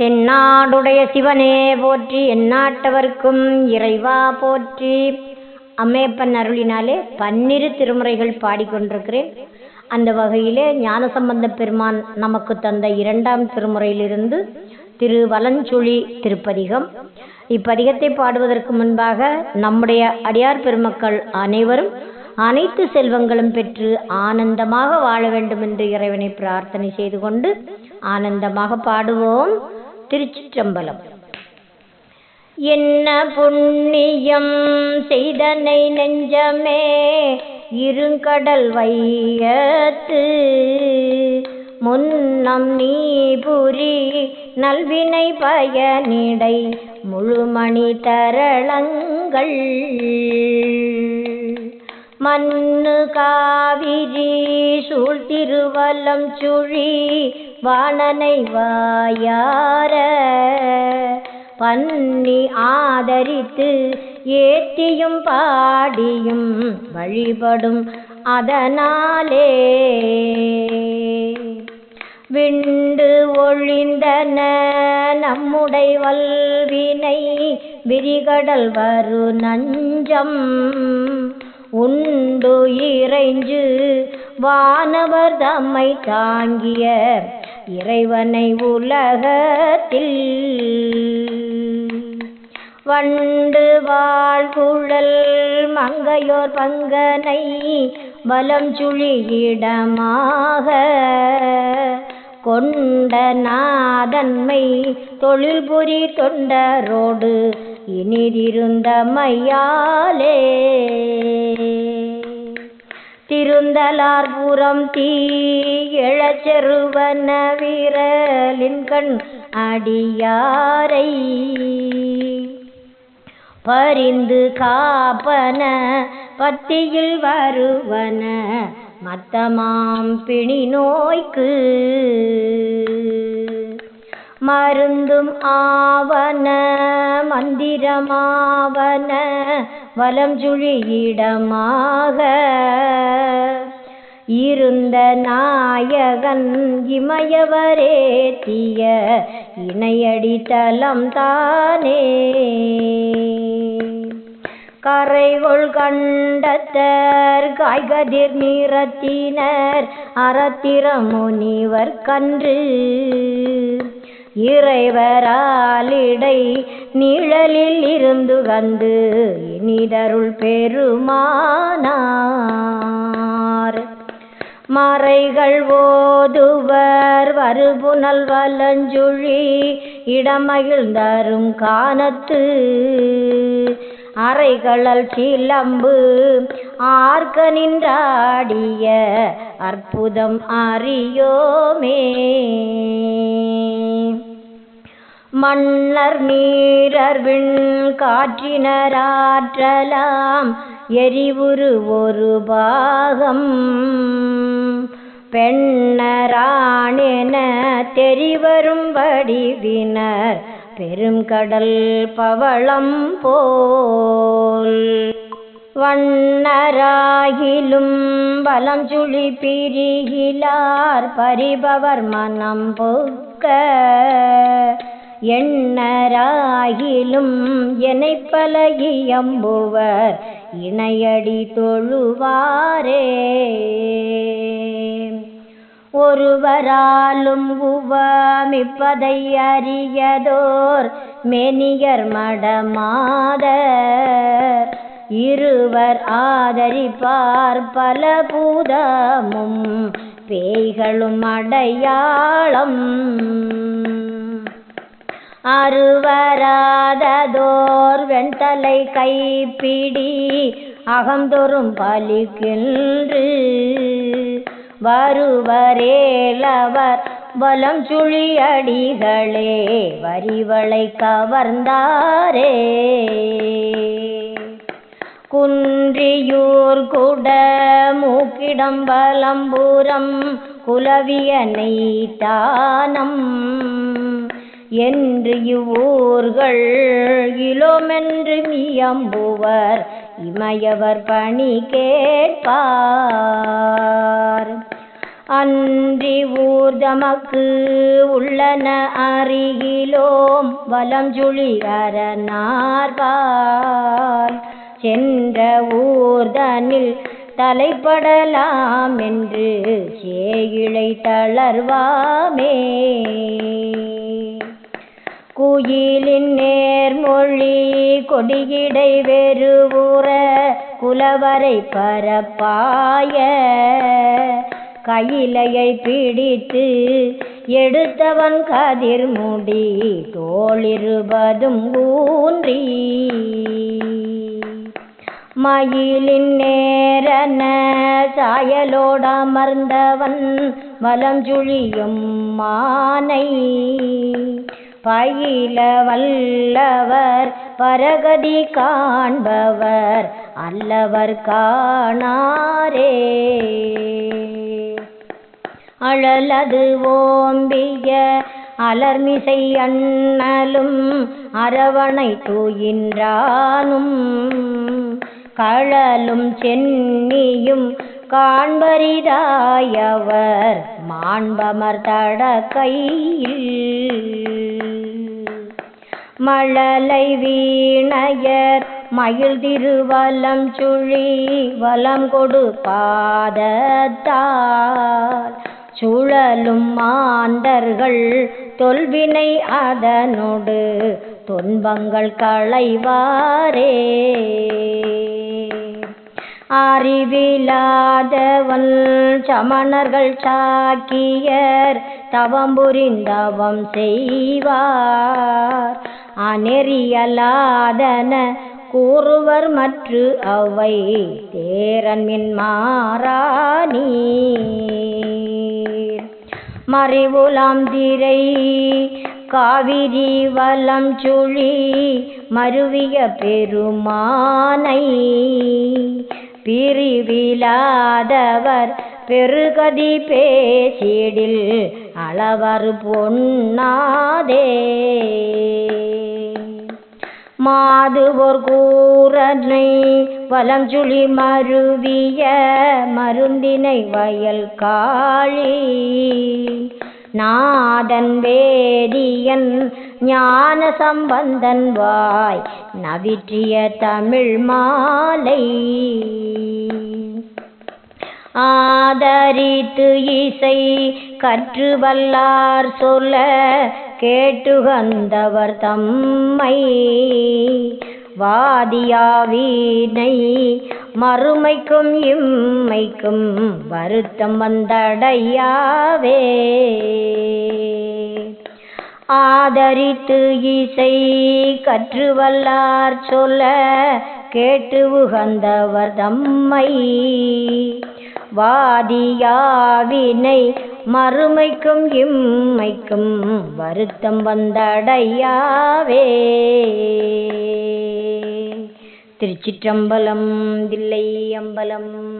தென்னாடுடைய சிவனே போற்றி எந்நாட்டவர்க்கும் இறைவா போற்றி. அம்மையப்பன் அருளினாலே பன்னிரு திருமுறைகள் பாடிக்கொண்டிருக்கிறேன். அந்த வகையிலே ஞானசம்பந்த பெருமான் நமக்கு தந்த இரண்டாம் திருமுறையிலிருந்து திரு வலஞ்சுழி திருப்பதிகம். இப்பதிகத்தை பாடுவதற்கு முன்பாக நம்முடைய அடியார் பெருமக்கள் அனைவரும் அனைத்து செல்வங்களும் பெற்று ஆனந்தமாக வாழ வேண்டும் என்று இறைவனை பிரார்த்தனை செய்து கொண்டு ஆனந்தமாக பாடுவோம். திருச்சிற்றம்பலம். என்ன புண்ணியம் செய்தனை நெஞ்சமே இருங்கடல் வையத்து. முன்னம் நீ புரி நல்வினை பயனிடை முழுமணி தரளங்கள். மண்ணு காவிரி சூழ் திருவலம் சுழி வாணனை வாயார பன்னி ஆதரித்து ஏத்தியும் பாடியும் வழிபடும் அதனாலே. விண்டு ஒழிந்தன நம்முடை வல்வினை விரிகடல் வரு நஞ்சம். உண்டு இறைஞ்சு வானவர் தம்மை தாங்கிய இறைவனை உலகத்தில் வண்டு வாழ்குழல் மங்கையோர் பங்கனை பலம் சுழியிடமாக கொண்ட நாதன்மை தொழில் புரி தொண்டரோடு இனிதிருந்த மையாலே. திருந்தலார்புறம் தீ எழச்செருவன வீரலின் கண் அடியாரை. பரிந்து காப்பன பத்தியில் வருவன மத்தமாம் பிணி நோய்க்கு. மருந்தும் ஆவன மந்திரமாவன வலம் சுழியிடமாக இருந்த நாயகன் இமயவரேத்திய இணையடித்தலம் தானே. கரைகொள் கண்டத்தர் காய்கதிர் நிறத்தினர் அறத்திர முனிவர் கன்று. இறைவராலிடை நிழலில் இருந்து வந்து இனிதருள் பெருமானார். மறைகள் ஓதுவர் வருபுனல் வலஞ்சுழி இடமகிழ்ந்தரும் காணத்து. அறைகளல் சிலம்பு ஆர்க்க நின்றாடிய அற்புதம் அறியோமே. மன்னர் நீரர்வின் காற்றினராற்றலாம் எரிவுரு ஒரு பாகம் பெண்ணராணென தெரிவரும் வடிவினர். பெருங்கடல் பவளம் போல் வண்ணராகிலும் பலம் சுழி பிரிகிலார். பரிபவர் மனம் பொக்க எண்ணராகிலும் எனை பலகியம்புவர் இணையடி தொழுவாரே. ஒருவராலும் உவமிப்பதை அறியதோர் மெனியர் மடமாதர் இருவர் ஆதரிப்பார் பல பூதமும் பேய்களும் அடையாளம். அருவராததோர் வெண்தலை கைப்பிடி அகந்தொரும் பலிக்கின்று. வருவரேலவர் வலம் சுழியடிகளே வரிவளை கவர்ந்தாரே. குன்றியூர் குட மூக்கிடம் பலம்பூரம் குலவிய நெய்தானம். என்று இவ்வூர்கள் இலோமென்று மியம்புவர் இமையவர் பணி கேட்பார். அன்றி ஊர் தமக்கு உள்ளன அருகிலோம் வலம் சுழிகரனார்பால் சென்ற ஊர்தனில் தலைப்படலாம் என்று சேயிழை தளர்வாமே. குயிலின் நேர்மொழி கொடியிடை வெறுவுற குலவரை பரப்பாய. கையிலையை பிடித்து எடுத்தவன் கதிர்முடி தோளிருபதும் ஊன்றி. மயிலின் நேரன சாயலோடமர்ந்தவன் வலம் சுழியும் மானை. பயில வல்லவர் பரகதி காண்பவர் அல்லவர் காணாரே. அழலது ஓம்பிய அலர்மிசை அண்ணலும் அரவணை தூயின்றானும். கழலும் சென்னியும் காண்பரிதாயவர் மாண்பமர் தட கையில் மழலை வீணையர் மயில் திருவலம் சுழி வலம் கொடு பாதத்தால். சுழலும் மாந்தர்கள் தொல்வினை அதனோடு துன்பங்கள் களைவாரே. அறிவிலாதவன் சமணர்கள் சாக்கியர் தவம் புரிந்தவம் செய்வார். அநெறியலாதன கூறுவர் மற்று அவை தேரன்மின் மாறாணி மாறானீ மறைவுலாம் திரை காவிரி வலம் சுழி மருவிய பெருமானை. பிரிவிலாதவர் பெருகதி பேசிடில் அளவர் பொன்னாதே. மாதுவோர் கூரனை வலம் சுழி மருவிய மருந்தினை வயல் காளி நாதன் வேதியன் ஞான சம்பந்தன் வாய் நவிற்றிய தமிழ் மாலை. ஆதரித்து இசை கற்று வல்லார் சொல்ல கேட்டுகந்தவர் தம்மை வாதியாவீனை மறுமைக்கும் இம்மைக்கும் வருத்தம் வந்தடையாவே ஆதரித்து இசை கற்று வல்லார் சொல்ல கேட்டு உகந்தவர் தம்மை வாதியாவினை மறுமைக்கும் இம்மைக்கும் வருத்தம் வந்தடையாவே. திருச்சிற்றம்பலம் தில்லை அம்பலம்